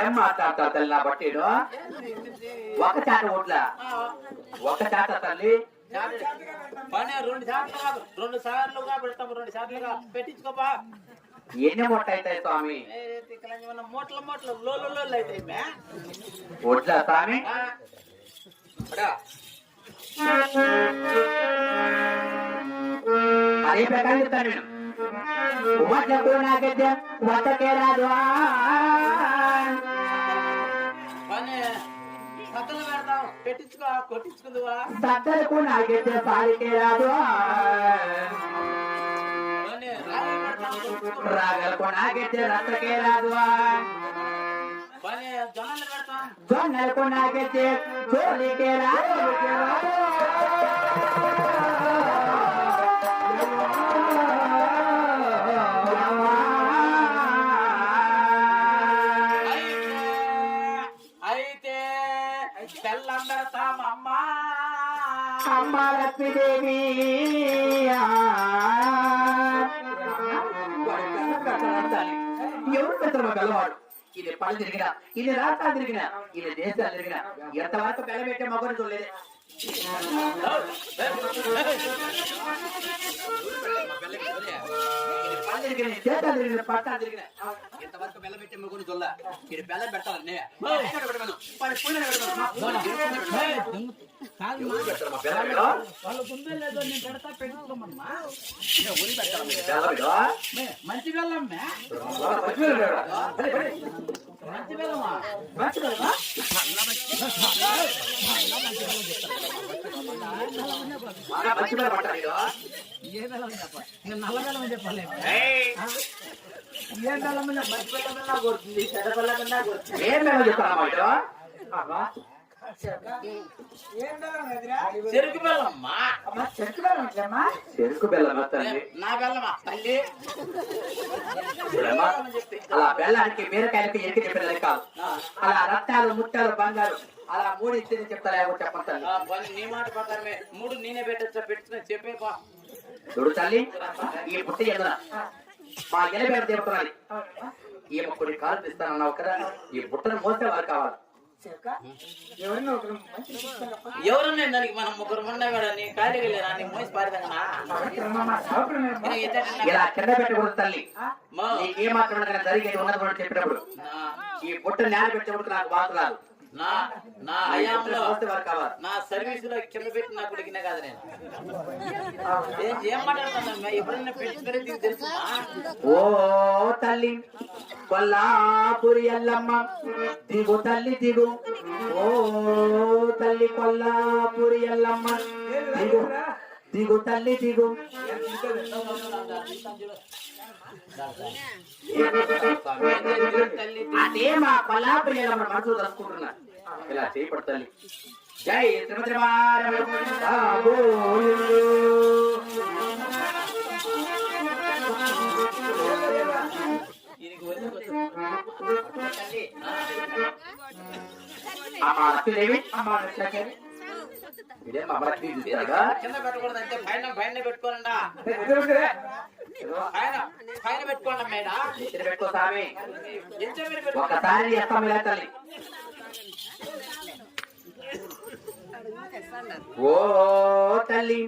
ఏం మాట్లాడతావు తల్లి నా బట్టీడు ఒక చాట ఓట్ల? ఒక చాట తల్లి రెండు సార్లు కాదు. రెండు సార్లుగా పెడతాము రెండు సార్లుగా పెట్టించుకోపా. ఎన్ని మొట్ట అవుతాయి స్వామి? మూట్ల మూట్ల లోలు లోలు అవుతాయి మే. ఓట్ల స్వామి? ఆ, అదే ప్రకారం చెప్తాను నేను. వడ్లకు నాకైతే వద్దకే రాదు సత్తలకు నాకైతే పాలికే రాదు. రాగలకు నాకైతే రత్తకే రాదు. జొన్నలకు నాకైతే చోలికే రాదు. అయితే అమ్మ లక్ష్మీదేవి ఎవరు పెడతారు పిల్లవాడు ఇది పళ్ళు తిరిగినా ఇది రాష్ట్రాలు తిరిగినా ఇది దేశాలు తిరిగినా ఎంతవరకు పిల్ల పెట్టే మగని చూడలేదు తిరిగిన దేశాలు తిరిగిన పట్టాలు తిరిగిన ఎంతవరకు బెల్ల పెట్టే ఇది? బెల్లం మంచి బెల్లం. మంచి బెల్లమా? మంచి పట్టాలి ఏ బెల్లం చెప్పాలి నేను నల్ల బెల్లం చెప్పాలి ఏ బెల్లం మంచి కొడుతుంది చెడ్డ కొడుతుంది చెరుకు బెల్లమ్మా చెరుకు బెల్లం నా బెల్లమా తల్లి అలా బెల్లానికి బీరకాయలకి ఎరికి చెప్పిన కాదు అలా రత్నాలు ముట్టాలు బంగారు అలా మూడు ఇచ్చి చెప్తారా ఏమో చెప్పండి ఆ, పని నీ మాట ప్రకారమే మూడు నేనే పెట్టచ్చా? పెట్టుకుని చెప్పే చూడు తల్లి ఈ పుట్టి ఎదున మా ఎలబేర దేవతనాలి ఈ కొన్ని కాలు తీస్తానన్నావు కదా ఈ బుట్టను మోసే వారు కావాలి. ఎవరన్నా దానికి? మనం ముగ్గురు ఉన్నా కూడా నీ ఖాళీ వెళ్ళారా? నీ మోసి పారిదంగా ఇలా కింద పెట్టకూడదు తల్లి. నీకు ఏ మాత్రం కనుక జరిగేది ఉన్నది కూడా చెప్పినప్పుడు. ఈ బుట్ట నేల పెట్టేప్పుడు నాకు బాధ రాదు. నా నా హయాంలో నా సర్వీస్లో కింద పెట్టి నాకు ఉడికినా కాదు నేను. ఏం మాట్లాడుతున్నా ఎప్పుడైనా నీకు తెలుసుమా ఓ తల్లి కొల్లాపురి ఎల్లమ్మ దిగు తల్లి దిగు. ఓ తల్లి కొల్లాపురి ఎల్లమ్మ దిగు. దిగు తల్లి దిగు అదే మా కొల్లాపురి ఎల్లమ్మ మనసు రాసుకుంటున్నా ఇలా చేయబడు తల్లి. జై అమ్మా అమ్మా ఇదే మా అమ్మలక్ష్మి చూసారా కింద? పెట్టకూడదు అంటే పైన పైన పెట్టుకోనండా? పైన పైన పెట్టుకోండి మేడా? పెట్టుకో స్వామి. ఒకసారి ఇలా తల్లి. ఓ తల్లి.